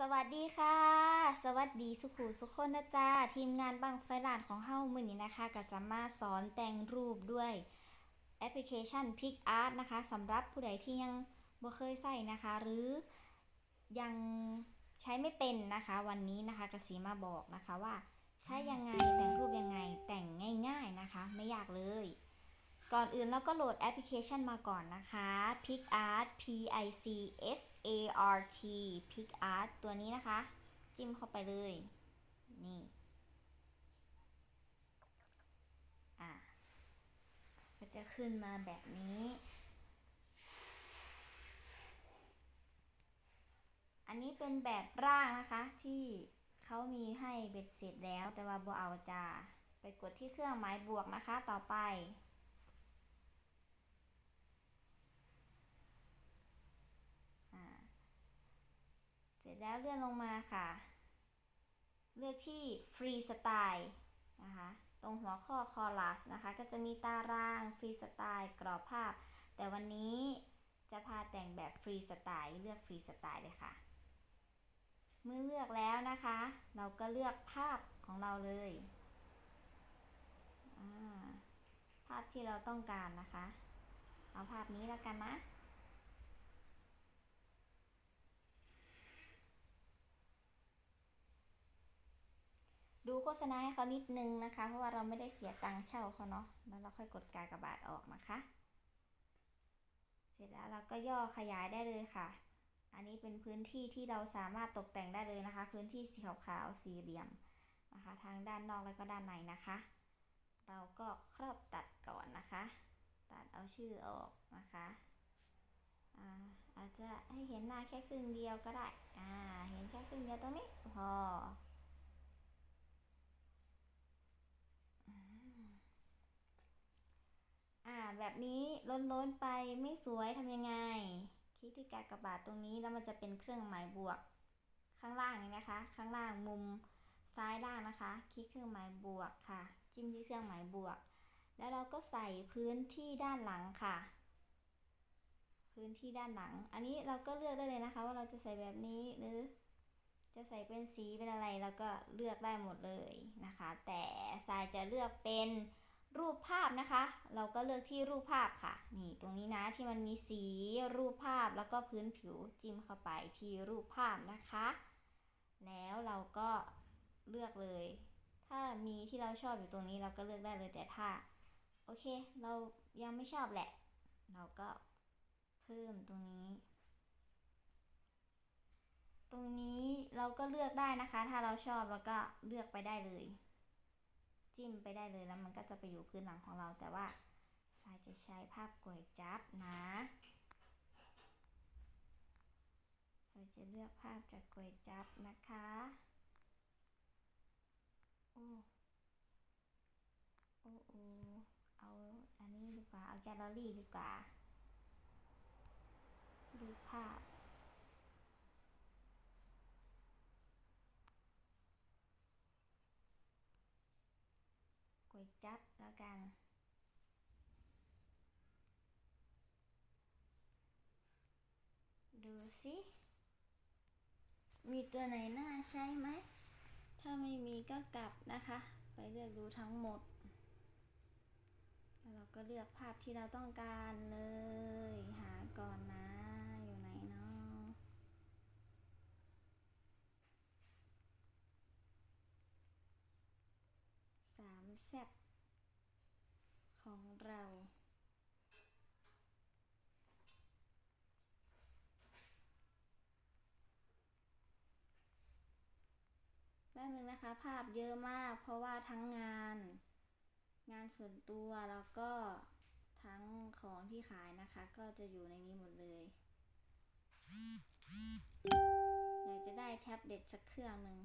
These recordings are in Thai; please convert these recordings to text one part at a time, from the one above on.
สวัสดีค่ะ สวัสดีสุขุสุขคนนะจ๊ะทีมงานบังไฟลานของเฮามือนี้นะคะ ก็จะมาสอนแต่งรูปด้วยแอปพลิเคชัน PicArt นะคะสำหรับผู้ใดที่ยังบ่เคยใส่นะคะ หรือยังใช้ไม่เป็นนะคะ วันนี้นะคะกสีมาบอกนะคะว่า ใช้ยังไงแต่งรูปยังไงแต่งง่าย ๆนะคะ ไม่ยากเลย ก่อนอื่นเราก็โหลดแอปพลิเคชันมาก่อนนะคะ PicArt P I C S A R T PicArt ตัวนี้นะคะ จิ้มเข้าไปเลย นี่อะก็จะขึ้นมาแบบนี้ อันนี้เป็นแบบร่างนะคะ ที่เขามีให้เบ็ดเสร็จแล้วแต่ว่าบ่เอาจ้าไปกดที่เครื่องหมายบวกนะคะต่อไป อ่าเสร็จ แล้วเลื่อนลงมาค่ะ เลือกที่ฟรีสไตล์นะคะ ตรงหัวข้อคอลัสนะคะ ก็จะมีตารางฟรีสไตล์กรอบภาพ แต่วันนี้จะพาแต่งแบบฟรีสไตล์เลือกฟรีสไตล์เลยค่ะ เมื่อเลือกแล้วนะคะ เราก็เลือกภาพของเราเลย ภาพที่เราต้องการนะคะ เอาภาพนี้แล้วกันนะ โฆษณาให้เขานิดนึงนะคะ เพราะว่าเราไม่ได้เสียตังค์เช่าเขาเนาะแล้วเราค่อยกดกากบาทออกนะคะ เสร็จแล้วเราก็ย่อขยายได้เลยค่ะ อันนี้เป็นพื้นที่ที่เราสามารถตกแต่งได้เลยนะคะ พื้นที่สีขาวๆสี่เหลี่ยมนะคะทางด้านนอกแล้วก็ด้านในนะคะ เราก็ครอบตัดก่อนนะคะ ตัดเอาชื่อออกนะคะอาอาจจะให้เห็นหน้าแค่ครึ่งเดียวก็ได้ อ่า เห็นแค่ครึ่งเดียวตรงนี้พอ อ่า แบบนี้ล้นๆไปไม่สวยทำยังไง คลิกที่กากบาทตรงนี้แล้วมันจะเป็นเครื่องหมายบวก ข้างล่างนี้นะคะ ข้างล่างมุมซ้ายล่างนะคะ คลิกเครื่องหมายบวกค่ะ จิ้มที่เครื่องหมายบวก แล้วเราก็ใส่พื้นที่ด้านหลังค่ะ พื้นที่ด้านหลัง อันนี้เราก็เลือกได้เลยนะคะ ว่าเราจะใส่แบบนี้หรือจะใส่เป็นสีเป็นอะไรแล้วก็เลือกได้หมดเลยนะคะ แต่ทรายจะเลือกเป็น รูปภาพนะคะ เราก็เลือกที่รูปภาพค่ะ นี่ตรงนี้นะที่มันมีสีรูปภาพแล้วก็พื้นผิวจิ้มเข้าไปที่รูปภาพนะคะ แล้วเราก็เลือกเลย ถ้ามีที่เราชอบอยู่ตรงนี้เราก็เลือกได้เลยแต่ถ้า โอเค เรายังไม่ชอบแหละ เราก็เพิ่มตรงนี้ ตรงนี้เราก็เลือกได้นะคะ ถ้าเราชอบเราก็เลือกไปได้เลย จิ้มไปได้เลยแล้วมันก็จะไปอยู่พื้นหลังของเรา แต่ว่าสายจะใช้ภาพก๋วยจับนะสายจะเลือกภาพจากก๋วยจับนะคะโอ้โอ้โอเอาอันนี้ดีกว่า เอาแกลเลอรี่ดีกว่า ดูภาพ ก๋วย จับแล้วกัน ดูสิ มีตัวไหนน่าใช้ไหม ถ้าไม่มีก็กลับนะคะ ไปเลือกดูทั้งหมด แล้วเราก็เลือกภาพที่เราต้องการเลย หาก่อนนะ อยู่ไหนเนาะสามแซ่บ เรา แป๊บนึงนะคะ ภาพเยอะมาก เพราะว่าทั้งงาน งานส่วนตัวแล้วก็ทั้งของที่ขายนะคะ ก็จะอยู่ในนี้หมดเลยอยากจะได้แท็บเล็ตสักเครื่องหนึ่ง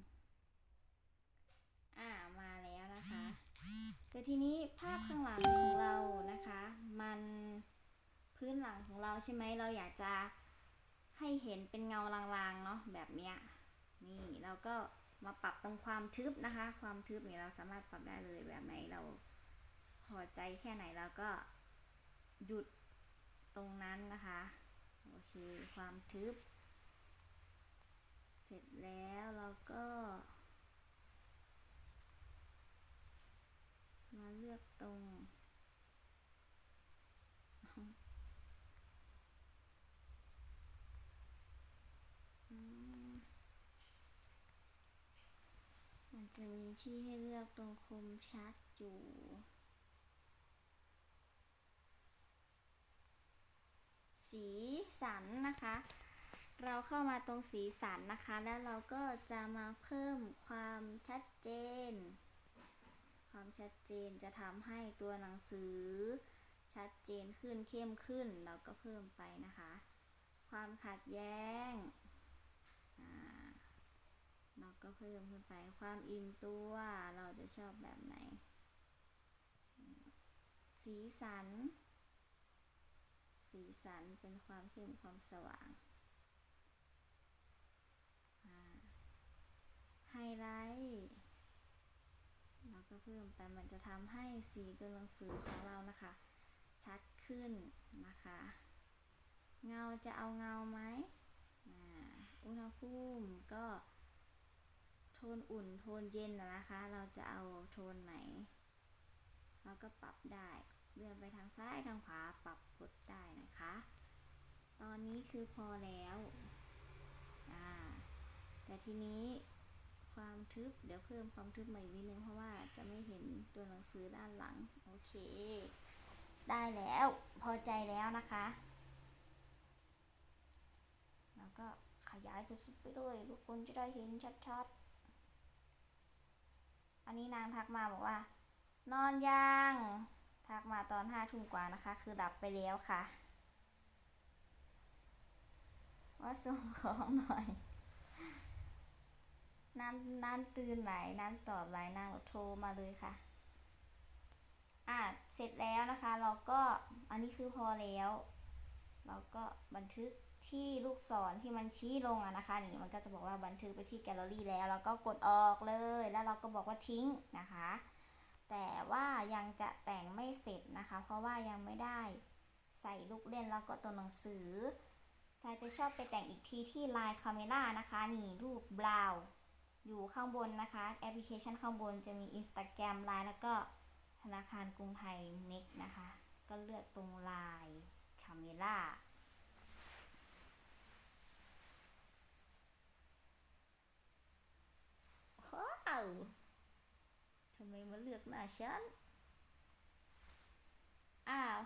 อ่ามาแล้วนะคะ แต่ ทีนี้ภาพข้างหลังของเรานะคะ มันพื้นหลังของเราใช่ไหมเราอยากจะให้เห็นเป็นเงาลางๆเนาะแบบเนี้ยนี่เราก็มาปรับตรงความทึบนะคะ ความทึบเนี่ยเราสามารถปรับได้เลยแบบไหนเราพอใจแค่ไหนเราก็หยุดตรงนั้นนะคะโอเคความทึบ เสร็จแล้วเราก็ มาเลือก ตรงมมันจะมีที่ให้เลือกตรงคมชัดอยู่สีสันนะคะ เราเข้ามาตรงสีสันนะคะ แล้วเราก็จะมาเพิ่มความชัดเจน ความชัดเจนจะทำให้ตัวหนังสือ ชัดเจนขึ้นเข้มขึ้นเราก็เพิ่มไปนะคะ ความขัดแย้งเราก็เพิ่มขึ้นไปความอิ่มตัวเราจะชอบแบบไหน สีสัน สีสันเป็นความเข้มความสว่างไฮไลท์ ก็เพิ่มไปมันจะทำให้สีตัวหนังสือของเรานะคะ ชัดขึ้นนะคะ เงาจะเอาเงาไหมอุณหภูมิก็โทนอุ่นโทนเย็นนะคะ เราจะเอาโทนไหน เราก็ปรับได้ เลื่อนไปทางซ้ายทางขวาปรับกดได้นะคะ ตอนนี้คือพอแล้ว แต่ทีนี้ ความทึบ เดี๋ยวเพิ่มความทึบมาอีกนิดนึงเพราะว่าจะไม่เห็นตัวหนังสือด้านหลัง โอเค ได้แล้วพอใจแล้วนะคะแล้วก็ขยายสุดๆไปด้วยทุกคนจะได้เห็นชัดๆ อันนี้นางทักมาบอกว่า นอนยังทักมาตอนห้าทุ่มกว่านะคะ คือดับไปแล้วค่ะ ว่าส่งของหน่อย นั้นนั้นตื่นไหลายนั้นตอบไหลายนางโทรมาเลยค่ะ อะเสร็จแล้วนะคะ เราก็อันนี้คือพอแล้ว เราก็บันทึกที่ลูกศรที่มันชี้ลงอะนะคะนี่มันก็จะบอกว่าบันทึกไปที่แกลเลอรี่แล้วเราก็กดออกเลย แล้วเราก็บอกว่าทิ้งนะคะ แต่ว่ายังจะแต่งไม่เสร็จนะคะ เพราะว่ายังไม่ได้ใส่ลูกเล่นแล้วก็ตัวหนังสือซายจะชอบไปแต่งอีกทีที่ Line Camera นะคะ นี่รูปบราว อยู่ข้างบนนะคะ แอปพลิเคชันข้างบนจะมี Instagram Line แล้วก็ธนาคารกรุงไทย Next นะคะ ก็เลือกตรง Line Camera ว้าวทำไมมาเลือกหน้าฉัน อ้าว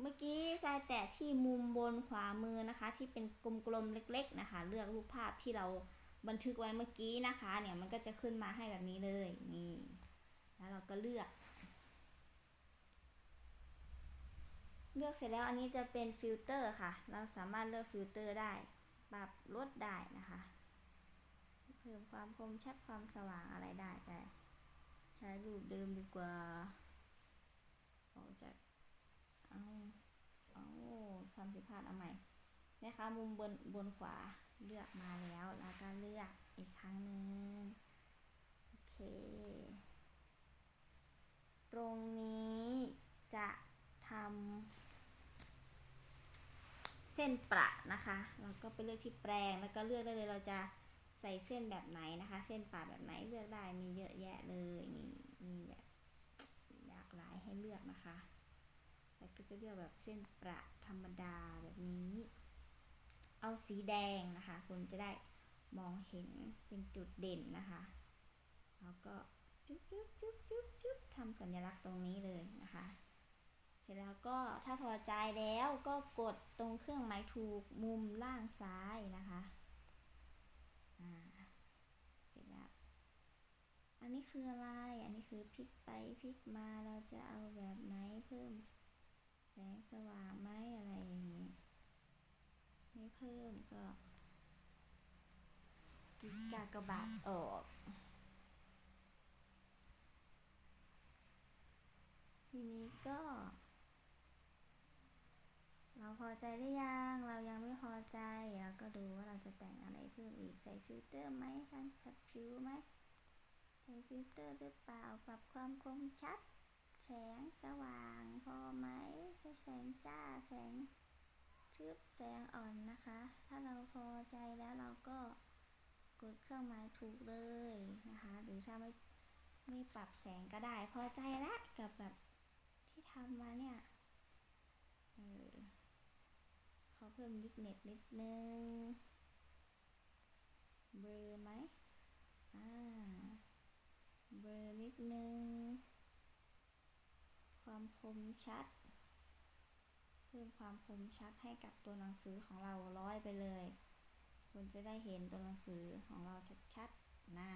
เมื่อกี้ทรายแตะที่มุมบนขวามือนะคะ ที่เป็นกลมๆเล็ก ๆ นะคะ เลือกรูปภาพที่เรา บันทึกไว้เมื่อกี้นะคะ เนี่ยมันก็จะขึ้นมาให้แบบนี้เลยนี่แล้วเราก็เลือก เลือกเสร็จแล้วอันนี้จะเป็นฟิลเตอร์ค่ะ เราสามารถเลือกฟิลเตอร์ได้ปรับลดได้นะคะเพิ่มความคมชัดความสว่างอะไรได้แต่ใช้รูปเดิมดีกว่าออกจากเอาเอาความผิดพลาดเอาใหม่นะคะมุมบนบนขวา เลือกมาแล้วแล้วก็เลือกอีกครั้งหนึ่งโอเค ตรงนี้จะทำเส้นประนะคะ เราก็ไปเลือกที่แปรงแล้วก็เลือกได้เลยเราจะใส่เส้นแบบไหนนะคะ เส้นประแบบไหนเลือกได้มีเยอะแยะเลยนี่มีแบบหลากหลายให้เลือกนะคะแล้วก็จะเลือกแบบเส้นประธรรมดาแบบนี้ เอาสีแดงนะคะ คุณจะได้มองเห็นเป็นจุดเด่นนะคะแล้วก็จุ๊บจุ๊บจุ๊บจุ๊บจุ๊บทำสัญลักษณ์ตรงนี้เลยนะคะ เสร็จแล้วก็ถ้าพอใจแล้วก็กดตรงเครื่องหมายถูกมุมล่างซ้ายนะคะอ่าเสร็จแล้วอันนี้คืออะไร อันนี้คือพลิกไปพลิกมาเราจะเอาแบบไหนเพิ่ม แสงสว่างไหมอะไรอย่างนี้ ไม่เพิ่มก็ติกากบาทออกทีนี้ก็ เราพอใจหรือยัง เรายังไม่พอใจ เราก็ดูว่าเราจะแต่งอะไรเพิ่มอีก ใส่ฟิลเตอร์ไหมการขัดผิวไหมใช้ฟิลเตอร์หรือเปล่า ปรับความคมชัด แสงสว่างพอไหมใช้แสงจ้า แสง ชึบแสงอ่อนนะคะ ถ้าเราพอใจแล้วเราก็กดเครื่องหมายถูกเลยนะคะ หรือถ้าไม่ไม่ปรับแสงก็ได้ พอใจละกับแบบที่ทำมาเนี่ยเออขอเพิ่มดิกเน็ตนิดนึงเบลอไหมอ่าเบลอนิดนึง ความคมชัด เพิ่มความคมชัดให้กับตัวหนังสือของเราร้อยไปเลย คุณจะได้เห็นตัวหนังสือของเราชัดๆหน้า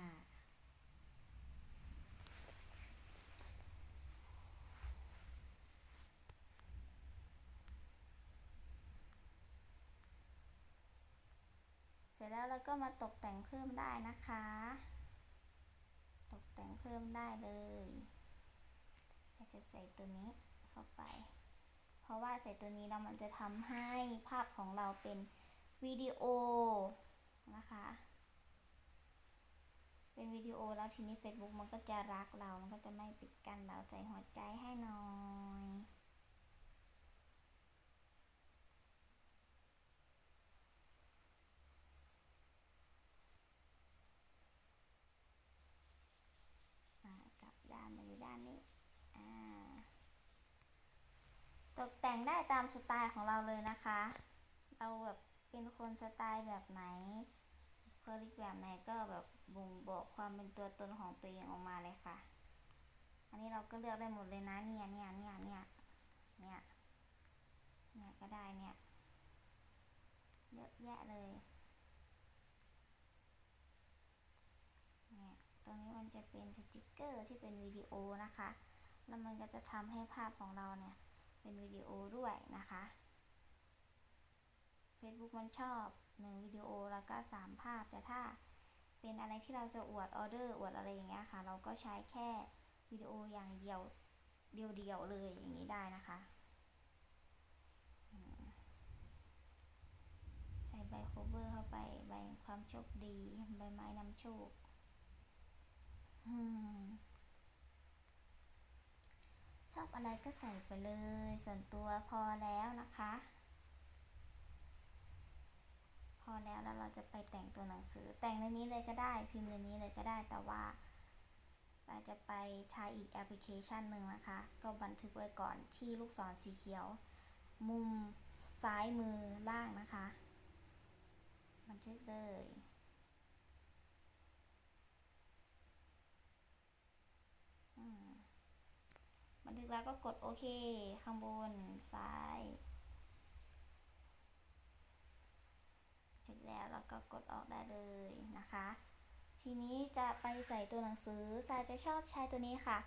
เสร็จแล้วเราก็มาตกแต่งเพิ่มได้นะคะ ตกแต่งเพิ่มได้เลยเราจะใส่ตัวนี้เข้าไป ราะว่าใส่ตัวนี้แล้วมันจะทำให้ภาพของเราเป็นวิดีโอนะคะ เป็นวิดีโอแล้วทีนี้ Facebook มันก็จะรักเรา มันก็จะไม่ปิดกั้นเราใส่หัวใจให้หน่อย อ่ากลับด้านมาอยู่ด้านนี้ อ่า ตกแต่งได้ตามสไตล์ของเราเลยนะคะ เราแบบเป็นคนสไตล์แบบไหนเคลิกแบบไหนก็แบบบ่งบอกความเป็นตัวตนของตัวเองออกมาเลยค่ะ อันนี้เราก็เลือกได้หมดเลยนะเนี่ยเนี่ยเนี่ยเนี่ยเนี่ยเนี่ยก็ได้เนี่ยเยอะแยะเลยเนี่ยตรงนี้มันจะเป็นสติกเกอร์ที่เป็นวิดีโอนะคะ แล้วมันก็จะทำให้ภาพของเราเนี่ย เป็นวิดีโอด้วยนะคะ Facebook มันชอบหนึ่งวิดีโอแล้วก็สามภาพ แต่ถ้าเป็นอะไรที่เราจะอวดออเดอร์อวดอะไรอย่างเงี้ยค่ะ เราก็ใช้แค่วิดีโออย่างเดียวเดียวๆเลยอย่างนี้ได้นะคะ ใส่ใบโคเวอร์เข้าไปใบความโชคดีใบไม้นำโชค อืม อะไรก็ใส่ไปเลย ส่วนตัวพอแล้วนะคะ พอแล้วแล้วเราจะไปแต่งตัวหนังสือ แต่งในนี้เลยก็ได้ พิมพ์ในนี้เลยก็ได้แต่ว่าอาจจะไปใช้อีกแอปพลิเคชันหนึ่งนะคะ ก็บันทึกไว้ก่อนที่ลูกศรสีเขียว มุมซ้ายมือล่างนะคะ บันทึกเลย อืมบั นทึกแล้วก็กดโอเค ข้างบนซ้ายเสร็จแล้วเราก็กดออกได้เลยนะคะ ทีนี้จะไปใส่ตัวหนังสือทรายจะชอบใช้ตัวนี้ค่ะ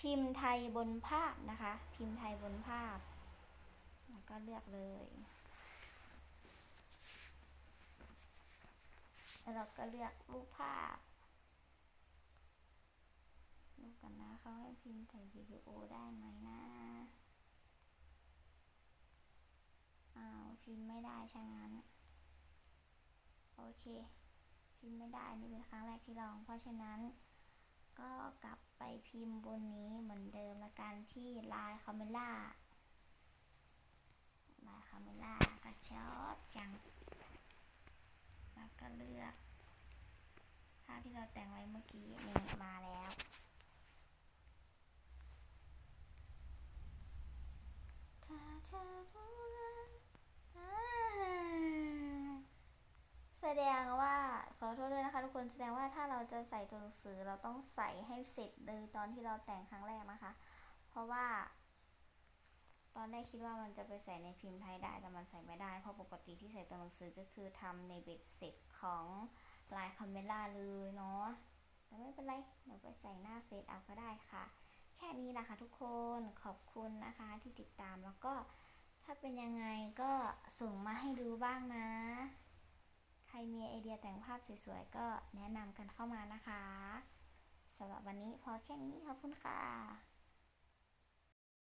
พิมพ์ไทยบนภาพนะคะ พิมพ์ไทยบนภาพ แล้วก็เลือกเลยแล้วเราก็เลือกรูปภาพ ดูกันนะเขาให้พิมพ์ใส่วิดีโอได้ไหมนะอ้าวพิมพ์ไม่ได้ช่างนั้น โอเค พิมพ์ไม่ได้นี่เป็นครั้งแรกที่ลอง เพราะฉะนั้น ก็กลับไปพิมพ์บนนี้เหมือนเดิมละกันที่ลายคาเมล่าลายคาเมล่ากระชอบจังแล้วก็เลือกภาพที่เราแต่งไว้เมื่อกี้นี่มาแล้ว ถ้าเธอรู้แล้วอ่าแส ดงว่าขอโทษด้วยนะคะทุกคนแสดงว่าถ้าเราจะใส่ตัวหนังสือเราต้องใส่ให้เสร็จเลยตอนที่เราแต่งครั้งแรกนะคะ เพราะว่า ตอนแรกคิดว่ามันจะไปใส่ในพิมพ์ไทยได้แต่มันใส่ไม่ได้ เพราะปกติที่ใส่ตัวหนังสือก็คือทำในเบ็ดเสร็จของลายคาเมล่าเลยเนาะแต่ไม่เป็นไรเดี๋ยวไปใส่หน้าเฟซเอาก็ได้ค่ะ แค่นี้แหละค่ะทุกคนขอบคุณนะคะที่ติดตามแล้วก็ถ้าเป็นยังไงก็ส่งมาให้ดูบ้างนะ รมีไอเดียแต่งภาพสวยๆ ก็แนะนำกันเข้ามานะคะสำหรับวันนี้พอแค่นี้ขอบคุณค่ะ